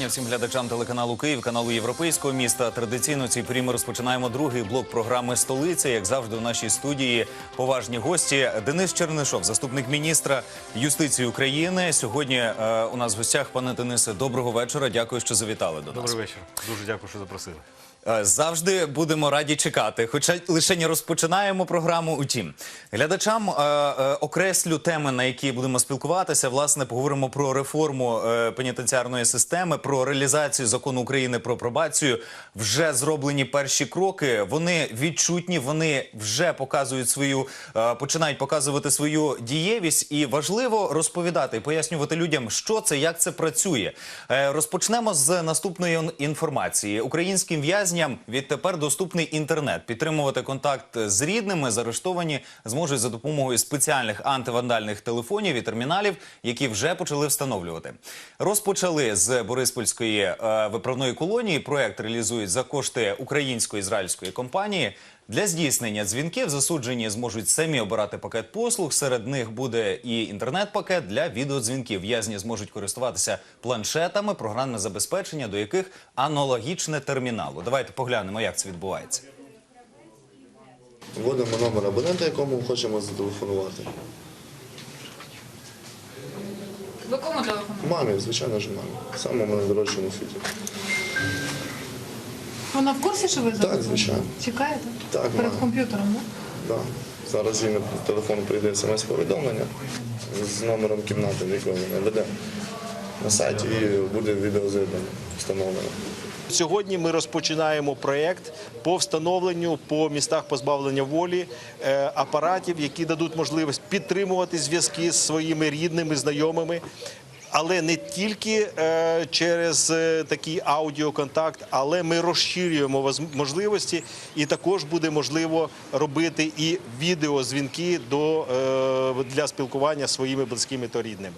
вітання всім глядачам телеканалу Київ, каналу Європейського міста. Традиційно цій порі ми розпочинаємо другий блок програми Столиця. Як завжди, у нашій студії поважні гості Денис Чернишов, заступник міністра юстиції України. Сьогодні е, у нас в гостях пане Денисе. Доброго вечора. Дякую, що завітали до нас. Добрий вечір. Дуже дякую, що запросили. Е, Завжди будемо раді чекати, хоча лише не розпочинаємо програму. Утім, глядачам е, е, окреслю теми, на які будемо спілкуватися. Власне, поговоримо про реформу е, пенітенціарної системи, про реалізацію закону України про пробацію. Вже зроблені перші кроки. Вони відчутні, вони вже показують свою, е, починають показувати свою дієвість, і важливо розповідати і пояснювати людям, що це, як це працює. Е, Розпочнемо з наступної інформації. Українським в'язням відтепер доступний інтернет. Підтримувати контакт з рідними заарештовані зможуть за допомогою спеціальних антивандальних телефонів і терміналів, які вже почали встановлювати. Розпочали з Бориспольської е, виправної колонії. Проект реалізують за кошти українсько-ізраїльської компанії. Для здійснення дзвінків засуджені зможуть самі обирати пакет послуг. Серед них буде і інтернет-пакет для відеодзвінків. В'язні зможуть користуватися планшетами, програмне забезпечення, до яких аналогічне терміналу. Давайте поглянемо, як це відбувається. Вводимо номер абонента, якому хочемо зателефонувати. Ви кому телефонуєте? Мамі, звичайно ж, мамі. Самому найдорожчому світі. Вона в курсі, що ви зараз? звичайно. Чекаєте? Так, Перед маю. комп'ютером, так? Да. Зараз їй на телефон прийде смс-повідомлення з номером кімнати, в якої вона веде на сайті і буде відеоз'єднання встановлено. Сьогодні ми розпочинаємо проєкт по встановленню по містах позбавлення волі е, апаратів, які дадуть можливість підтримувати зв'язки з своїми рідними, знайомими. Але не тільки е, через е, такий аудіоконтакт, але ми розширюємо можливості, і також буде можливо робити і відеозвінки до, е, для спілкування зі своїми близькими та рідними.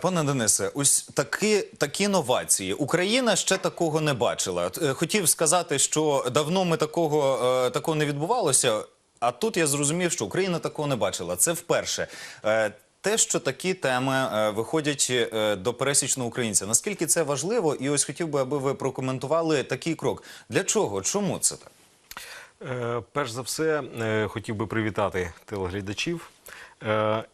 Пане Денисе, ось такі, такі новації. Україна ще такого не бачила. Хотів сказати, що давно ми такого, такого не відбувалося. А тут я зрозумів, що Україна такого не бачила. Це вперше. Те, що такі теми е, виходять е, до пересічного українця, наскільки це важливо, і ось хотів би, аби ви прокоментували такий крок. Для чого? Чому це так? Е, Перш за все, хотів би привітати телеглядачів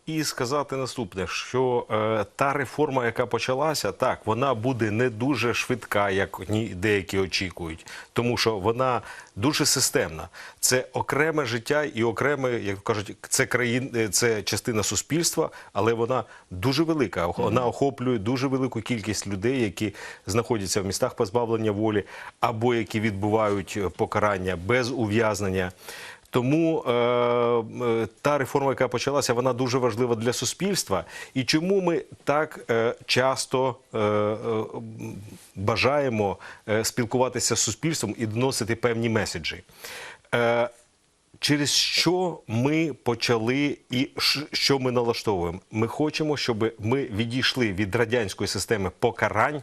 і сказати наступне: що е, та реформа, яка почалася, так вона буде не дуже швидка, як деякі очікують, тому що вона дуже системна. Це окреме життя і окреме, як кажуть, це країн, е, це частина суспільства, але вона дуже велика. Вона охоплює дуже велику кількість людей, які знаходяться в містах позбавлення волі або які відбувають е, покарання без ув'язнення. Тому е, е, та реформа, яка почалася, вона дуже важлива для суспільства. І чому ми так е, часто е, е, бажаємо е, спілкуватися з суспільством і доносити певні меседжі? Е, Через що ми почали і що ми налаштовуємо? Ми хочемо, щоб ми відійшли від радянської системи покарань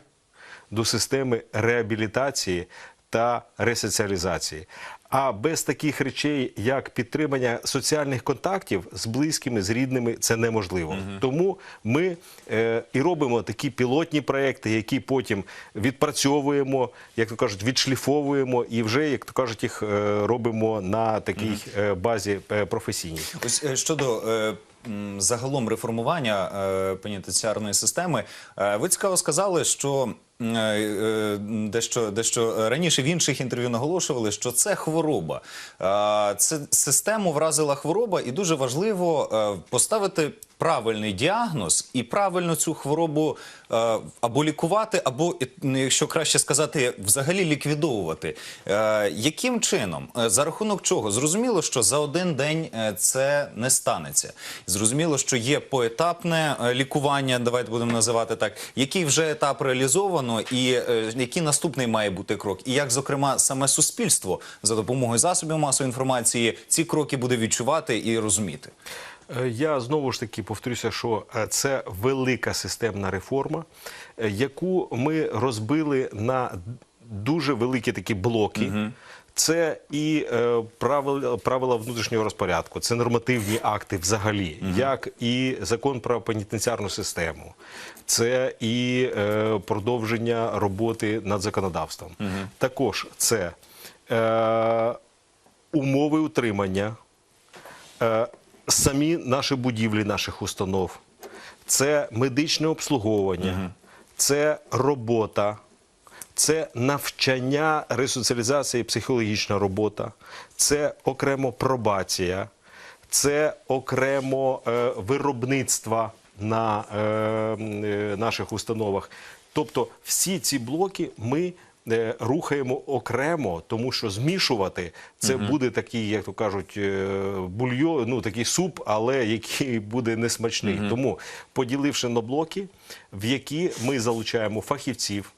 до системи реабілітації та ресоціалізації. А без таких речей, як підтримання соціальних контактів з близькими, з рідними, це неможливо. Тому ми е, і робимо такі пілотні проекти, які потім відпрацьовуємо, як то кажуть, відшліфовуємо і вже, як то кажуть, їх е, робимо на такій е, базі е, професійній. Ось е, щодо е, загалом реформування е, пенітенціарної системи, е, ви цікаво сказали, що. е, Дещо, дещо раніше в інших інтерв'ю наголошували, що це хвороба. Це систему вразила хвороба, і дуже важливо поставити правильний діагноз і правильно цю хворобу е, або лікувати, або, е, якщо краще сказати, взагалі ліквідовувати. Е, Яким чином? Е, За рахунок чого? Зрозуміло, що за один день е, це не станеться. Зрозуміло, що є поетапне лікування, давайте будемо називати так. Який вже етап реалізовано, і е, який наступний має бути крок? І як, зокрема, саме суспільство за допомогою засобів масової інформації ці кроки буде відчувати і розуміти? Е, Я знову ж таки повторюся, що е, це велика системна реформа, е, яку ми розбили на дуже великі такі блоки. Це і е, правила, правила внутрішнього розпорядку, це нормативні акти взагалі, як і закон про пенітенціарну систему, це і е, продовження роботи над законодавством. Також це е, умови утримання, е, самі наші будівлі наших установ, це медичне обслуговування, це робота, це навчання, ресоціалізація і психологічна робота, це окремо пробація, це окремо е, виробництва на е, е, наших установах. Тобто всі ці блоки ми рухаємо окремо, тому що змішувати це буде такий, як то кажуть, бульйо, ну такий суп, але який буде несмачний. Тому поділивши на блоки, в які ми залучаємо фахівців.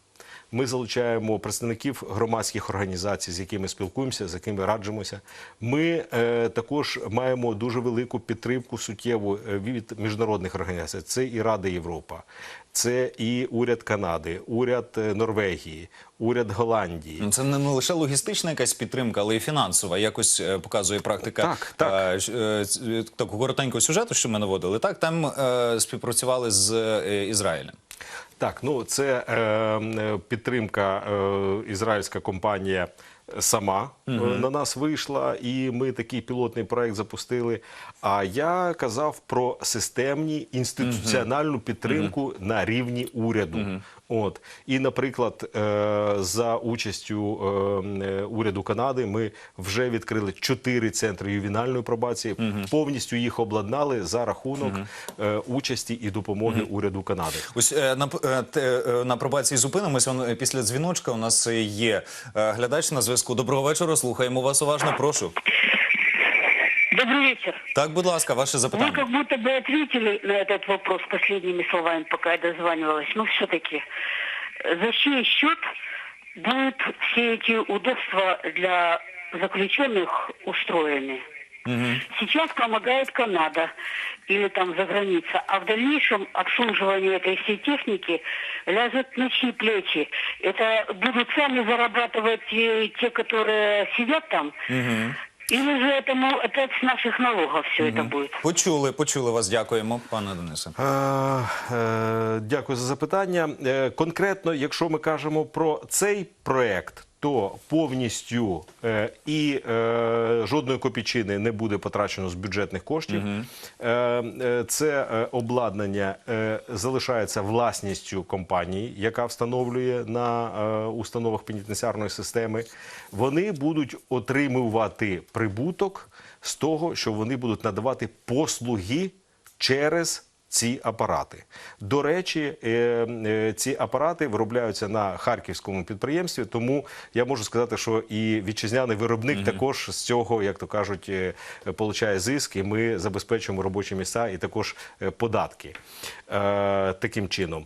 Ми залучаємо представників громадських організацій, з якими спілкуємося, з якими раджимося. Ми е, також маємо дуже велику підтримку суттєву е, від міжнародних організацій. Це і Рада Європа, це і уряд Канади, уряд е, Норвегії, уряд Голландії. Ну, Це не лише логістична якась підтримка, але й фінансова. Якось е, показує практика Так, так. такого коротенького сюжету, що ми наводили. Так, там е, співпрацювали з е, Ізраїлем. Так, ну це е, е, підтримка е, ізраїльська компанія сама угу. на нас вийшла, і ми такий пілотний проект запустили. А я казав про системні інституціональну підтримку на рівні уряду. От і, наприклад, е, за участю е, е, уряду Канади ми вже відкрили чотири центри ювенальної пробації, повністю їх обладнали за рахунок е, участі і допомоги уряду Канади. Ось на, на пробації зупинимося. Після дзвіночка у нас є глядач на зв'язку. Доброго вечора. Слухаємо вас уважно. Прошу. Добрый вечер. Так, будь ласка, ваше запитання. как будто бы ответили на этот вопрос последними словами, пока я дозванивалась. Но все-таки, за чей счет будут все эти удобства для заключенных устроены? Сейчас помогает Канада или там за граница, а в дальнейшем обслуживание этой всей техники ляжет на чьи плечи? Это будут сами зарабатывать те, которые сидят там? Или же это, ну, это с наших налогов все это будет? Почули, почули вас. Дякуємо, пане Денисе. Е, е, Дякую за запитання. Е, Конкретно, якщо ми кажемо про цей проект, то повністю е, і е, жодної копійчини не буде потрачено з бюджетних коштів. Е, е, Це е, обладнання е, залишається власністю компанії, яка встановлює на е, установах пенітенціарної системи. Вони будуть отримувати прибуток з того, що вони будуть надавати послуги через ці апарати. До речі, е, е, ці апарати виробляються на харківському підприємстві, тому я можу сказати, що і вітчизняний виробник також з цього, як то кажуть, е, получає зиск, і ми забезпечуємо робочі місця і також податки таким чином.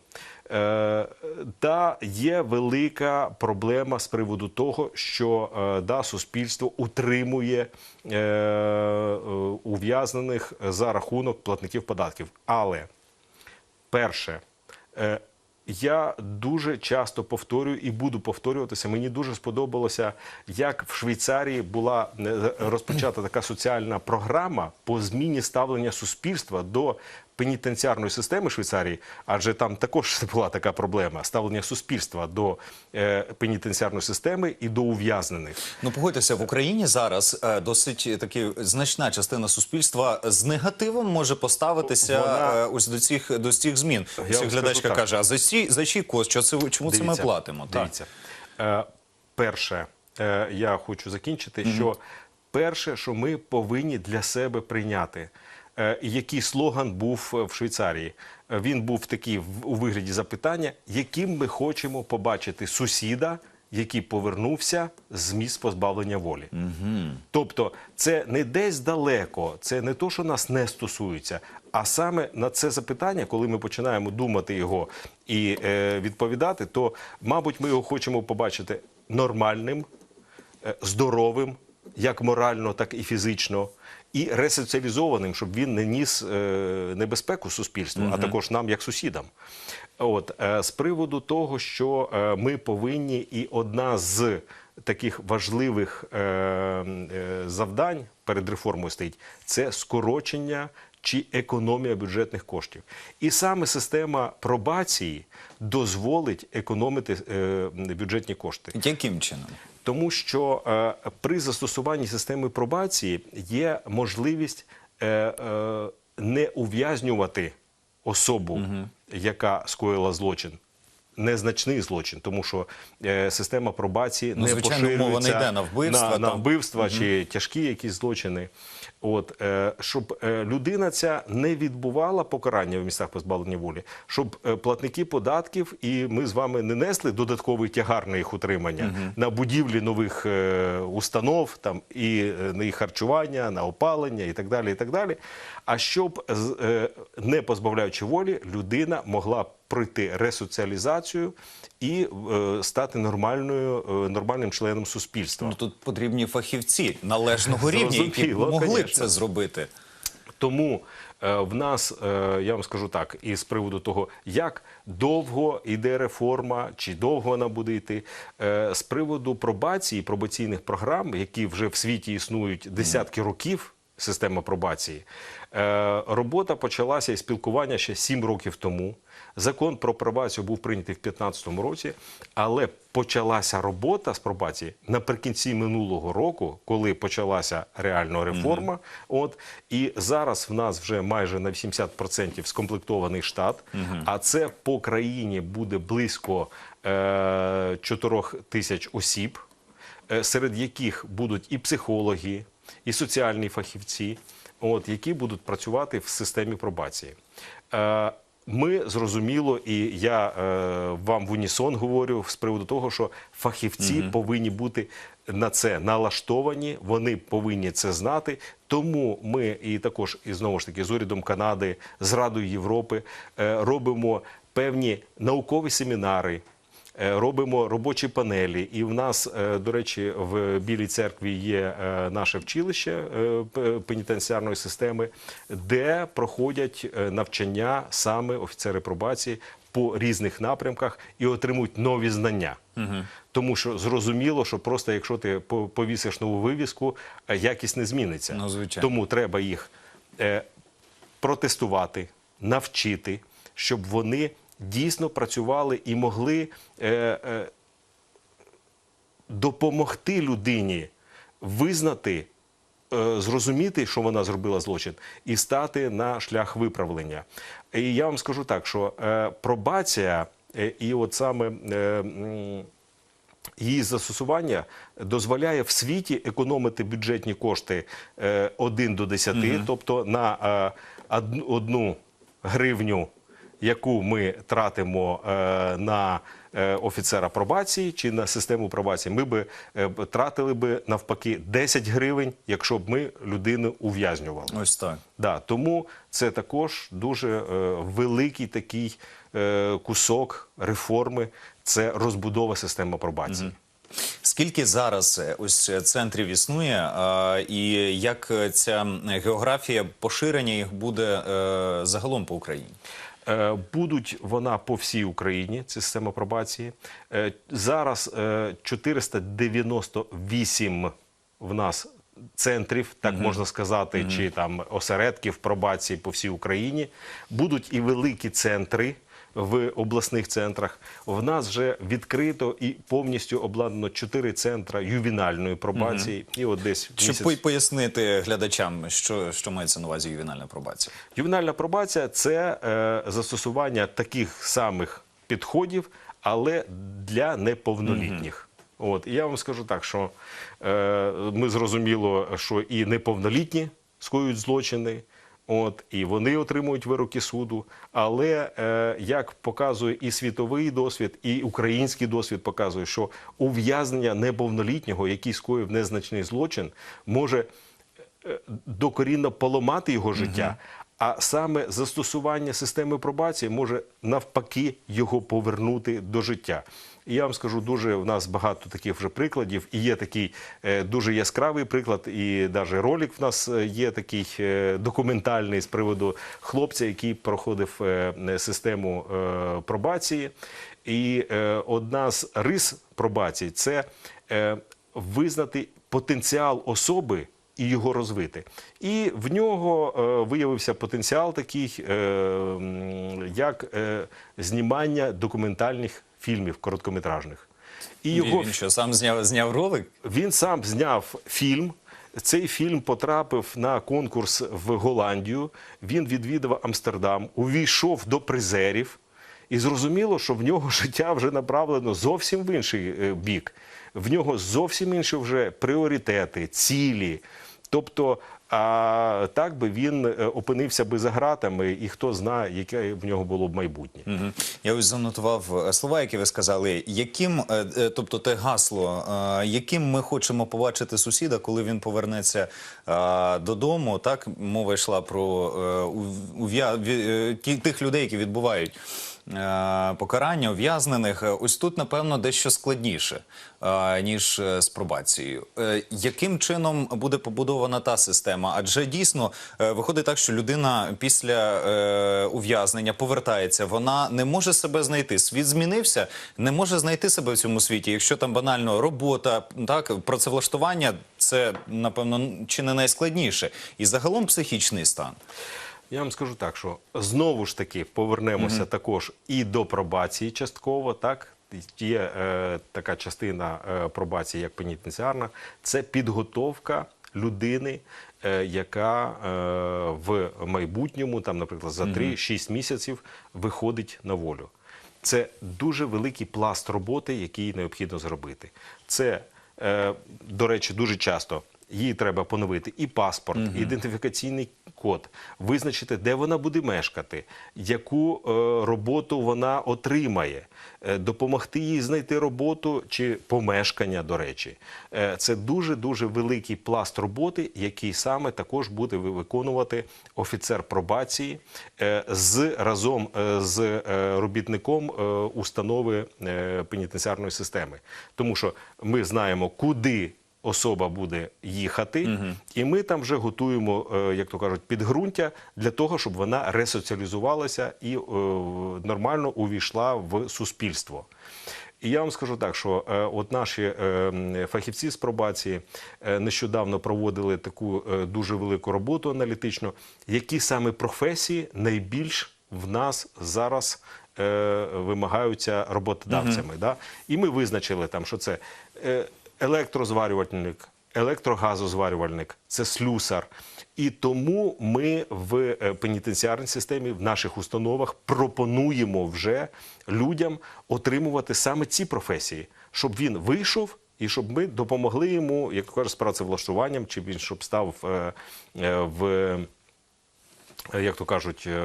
Е, Та є велика проблема з приводу того, що е, да, суспільство утримує е, ув'язнених за рахунок платників податків. Але перше, я дуже часто повторюю і буду повторюватися. Мені дуже сподобалося, як в Швейцарії була розпочата така соціальна програма по зміні ставлення суспільства до пенітенціарної системи Швейцарії, адже там також була така проблема ставлення суспільства до е, пенітенціарної системи і до ув'язнених. Ну, погодьтеся, в Україні зараз е, досить таки значна частина суспільства з негативом може поставитися Вона- е, ось до цих до цих змін. Я Ось глядачка так. каже: а за ці за чий кост? Що це чому це ми Дивіться, платимо? Так. Дивіться. Е, перше, е, я хочу закінчити, що перше, що ми повинні для себе прийняти. Е, який слоган був е, в Швейцарії? Е, Він був такий в- у вигляді запитання, яким ми хочемо побачити сусіда, який повернувся з місць позбавлення волі. Тобто, це не десь далеко, це не то, що нас не стосується. А саме на це запитання, коли ми починаємо думати його і е, відповідати, то, мабуть, ми його хочемо побачити нормальним, е, здоровим, як морально, так і фізично. І ресоціалізованим, щоб він не ніс е, небезпеку суспільству, а також нам, як сусідам. От е, з приводу того, що е, ми повинні, і одна з таких важливих завдань перед реформою стоїть це скорочення чи економія бюджетних коштів. І саме система пробації дозволить економити е, бюджетні кошти. Яким чином? Тому що е, при застосуванні системи пробації є можливість е, е, не ув'язнювати особу, яка скоїла злочин. Незначний злочин, тому що е, система пробації Ну, не звичайно, мова не йде на вбивства, на, на вбивства чи тяжкі якісь злочини. От е, щоб е, людина ця не відбувала покарання в місцях позбавлення волі, щоб е, платники податків і ми з вами не несли додатковий тягар на їх утримання на будівлі нових е, установ, там і е, на їх харчування, на опалення і так далі. І так далі. А щоб е, не позбавляючи волі, людина могла пройти ресоціалізацію і е, стати нормальною, е, нормальним членом суспільства. Ну тут потрібні фахівці належного рівня, які могли б це зробити. Тому е, в нас, е, я вам скажу так, і з приводу того, як довго йде реформа, чи довго вона буде йти, е, з приводу пробації, пробаційних програм, які вже в світі існують десятки років. Система пробації. Е, робота почалася і спілкування ще 7 років тому. Закон про пробацію був прийнятий в 2015 році, але почалася робота з пробації наприкінці минулого року, коли почалася реальна реформа. От і зараз в нас вже майже на 80% скомплектований штат. А це по країні буде близько е, 4 тисяч осіб, е, серед яких будуть і психологи, і соціальні фахівці, от, які будуть працювати в системі пробації. Е, Ми зрозуміло, і я е, вам в унісон говорю з приводу того, що фахівці повинні бути на це налаштовані, вони повинні це знати. Тому ми і також і знову ж таки з урядом Канади, з Радою Європи е, робимо певні наукові семінари. Е, Робимо робочі панелі, і в нас, е, до речі, в Білій церкві є е, наше вчилище пенітенціарної системи, де проходять навчання саме офіцери пробації по різних напрямках і отримують нові знання. Тому що зрозуміло, що просто якщо ти повісиш нову вивіску, якість не зміниться. Ну, звичайно. Тому треба їх протестувати, навчити, щоб вони дійсно працювали і могли е, е, допомогти людині визнати, е, зрозуміти, що вона зробила злочин, і стати на шлях виправлення. І я вам скажу так, що пробація і от саме. Її застосування дозволяє в світі економити бюджетні кошти е, 1 до 10, тобто на одну гривню, яку ми тратимо е, на е, офіцера пробації чи на систему пробації, ми би е, тратили би навпаки 10 гривень, якщо б ми людину ув'язнювали. Ось так. Да, тому це також дуже великий такий кусок реформи. Це розбудова системи пробації. Скільки зараз ось центрів існує, і як ця географія поширення їх буде загалом по Україні? Е, Будуть вона по всій Україні, це система пробації. Е, Зараз е, 498 в нас центрів, так можна сказати, чи там осередків пробації по всій Україні. Будуть і великі центри. В обласних центрах в нас вже відкрито і повністю обладнано чотири центра ювінальної пробації. І от десь Щоб місяць... пояснити глядачам, що, що мається на увазі ювенальна пробація. Ювенальна пробація це е, застосування таких самих підходів, але для неповнолітніх. От і я вам скажу так, що е, ми зрозуміло, що і неповнолітні скоюють злочини. От і вони отримують вироки суду. Але е, як показує і світовий досвід, і український досвід показує, що ув'язнення неповнолітнього, який скоїв незначний злочин, може е, докорінно поламати його життя, А саме застосування системи пробації може навпаки його повернути до життя. І я вам скажу, дуже в нас багато таких вже прикладів. І є такий е, дуже яскравий приклад, і навіть ролик в нас е, є такий е, документальний з приводу хлопця, який проходив систему пробації. І одна з рис пробації це визнати потенціал особи і його розвити. І в нього е, виявився потенціал такий, е, як е, знімання документальних фільмів короткометражних. І його Він що, сам зняв, зняв ролик? він сам зняв фільм. Цей фільм потрапив на конкурс в Голландію. Він відвідав Амстердам, увійшов до призерів, і зрозуміло, що в нього життя вже направлено зовсім в інший е, бік. В нього зовсім інші вже пріоритети, цілі. Тобто, а так би він е, опинився би за гратами, і хто знає, яке в нього було б майбутнє. Мгм. Я ось занотував е, слова, які ви сказали. Яким, е, тобто те гасло, яким ми хочемо побачити сусіда, коли він повернеться додому? Так мова йшла про ув'я... тих людей, які відбувають. Е, Покарання ув'язнених Е, ось тут, напевно, дещо складніше е, ніж з пробацією. Яким чином буде побудована та система? Адже дійсно виходить так, що людина після ув'язнення повертається, вона не може себе знайти. Світ змінився, не може знайти себе в цьому світі. Якщо там банально робота, так працевлаштування, це напевно чи не найскладніше, і загалом психічний стан. Я вам скажу так, що знову ж таки повернемося також і до пробації частково. Так є е, така частина е, пробації, як пенітенціарна, це підготовка людини, е, яка е, в майбутньому, там, наприклад, за 3-6 місяців виходить на волю. Це дуже великий пласт роботи, який необхідно зробити. Це, е, до речі, дуже часто їй треба поновити і паспорт, і ідентифікаційний код, визначити, де вона буде мешкати, яку е, роботу вона отримає, е, допомогти їй знайти роботу чи помешкання, до речі. Е, це дуже дуже великий пласт роботи, який саме також буде виконувати офіцер пробації е, з разом е, з е, робітником е, установи е, пенітенціарної системи, тому що ми знаємо, куди. Особа буде їхати, і ми там вже готуємо, е, як то кажуть, підґрунтя для того, щоб вона ресоціалізувалася і е, нормально увійшла в суспільство. І я вам скажу так, що е, от наші е, фахівці з пробації е, нещодавно проводили таку е, дуже велику роботу аналітичну, які саме професії найбільш в нас зараз е, вимагаються роботодавцями. Да? І ми визначили там, що це е, електрозварювальник, електрогазозварювальник, це слюсар. І тому ми в е, пенітенціарній системі, в наших установах пропонуємо вже людям отримувати саме ці професії, щоб він вийшов. І щоб ми допомогли йому, як кажуть, з працевлаштуванням, чи він щоб став е, е, в як то кажуть, е,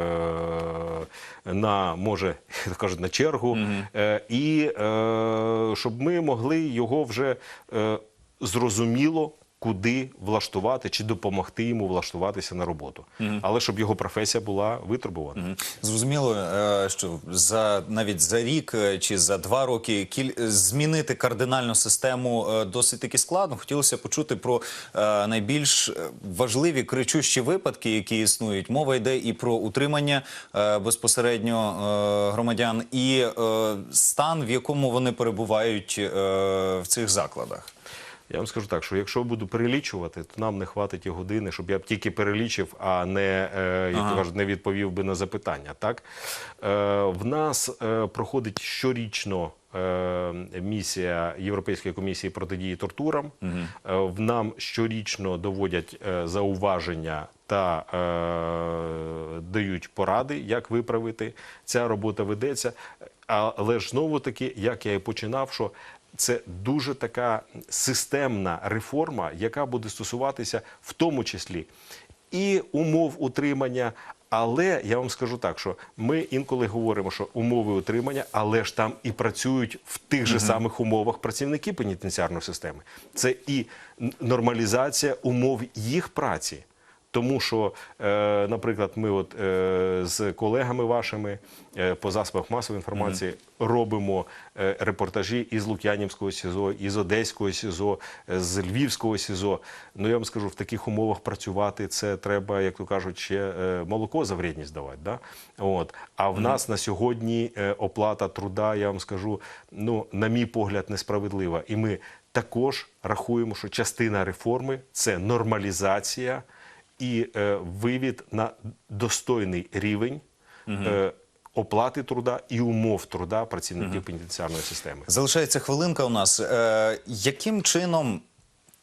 на може, як то кажуть, на чергу, Е, і е, щоб ми могли його вже е, зрозуміло. Куди влаштувати чи допомогти йому влаштуватися на роботу, але щоб його професія була витребувана. Мгм. Зрозуміло, е, що за навіть за рік е, чи за два роки кіль... змінити кардинальну систему е, досить таки складно. Хотілося почути про е, найбільш е, важливі кричущі випадки, які існують. Мова йде і про утримання е, безпосередньо е, громадян, і е, стан, в якому вони перебувають е, в цих закладах. Я вам скажу так, що якщо буду перелічувати, то нам не хватить і години, щоб я б тільки перелічив, а не, е, як то кажуть, не відповів би на запитання. Так? Е, в нас е, проходить щорічно е, місія Європейської комісії протидії тортурам. Е, в нам щорічно доводять е, зауваження та е, дають поради, як виправити. Ця робота ведеться. Але ж знову таки, як я і починав, що це дуже така системна реформа, яка буде стосуватися в тому числі і умов утримання. Але я вам скажу так, що ми інколи говоримо, що умови утримання, але ж там і працюють в тих же самих умовах працівники пенітенціарної системи. Це і нормалізація умов їх праці. Тому що, е, наприклад, ми от е, з колегами вашими е, по засобах масової інформації робимо е, репортажі із Лук'янівського СІЗО, із Одеського СІЗО, з Львівського СІЗО. Ну я вам скажу, в таких умовах працювати це треба, як то кажуть, ще молоко за вредність давати. Да? От. А в нас на сьогодні оплата труда, я вам скажу, ну, на мій погляд, несправедлива. І ми також рахуємо, що частина реформи це нормалізація і е, вивід на достойний рівень е, оплати труда і умов труда працівників пенітенціарної системи. Залишається хвилинка у нас. Е, яким чином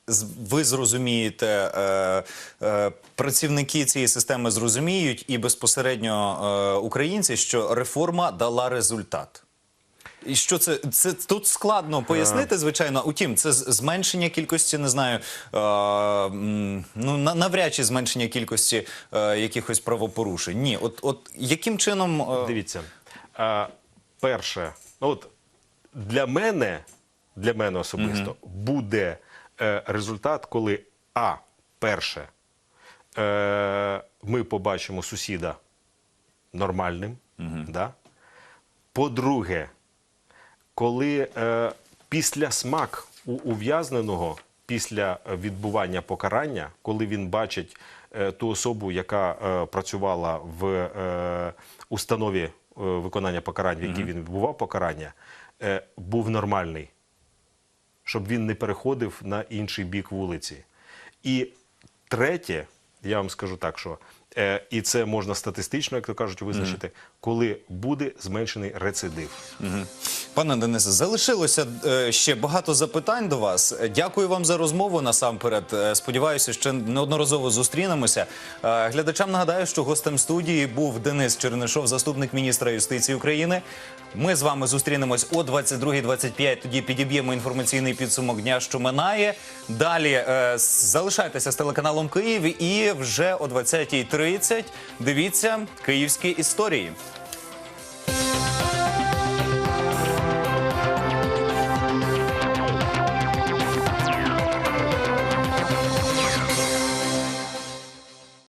з- ви зрозумієте, е, е, працівники цієї системи зрозуміють і безпосередньо е, українці, що реформа дала результат? І що це, це тут складно пояснити, звичайно. Утім, це зменшення кількості, не знаю, е, м, ну на- навряд чи зменшення кількості е, якихось правопорушень. Ні, от, от яким чином е, Дивіться, а, перше, ну, от для мене, для мене особисто, буде е, результат, коли А, перше, е, ми побачимо сусіда нормальним. Да? По-друге, коли е, після смак у ув'язненого, після відбування покарання, коли він бачить е, ту особу, яка е, працювала в е, установі е, виконання покарань, в якій він відбував покарання, е, був нормальний, щоб він не переходив на інший бік вулиці. І третє, я вам скажу так, що е, і це можна статистично, як то кажуть, визначити, коли буде зменшений рецидив. Пане Денисе, залишилося е, ще багато запитань до вас. Е, Дякую вам за розмову насамперед. Е, Сподіваюся, ще неодноразово зустрінемося. Глядачам нагадаю, що гостем студії був Денис Чернишов, заступник міністра юстиції України. Ми з вами зустрінемось о 22.25, Тоді підіб'ємо інформаційний підсумок дня, що минає. Далі залишайтеся з телеканалом Київ і вже о 20.30 дивіться київські історії.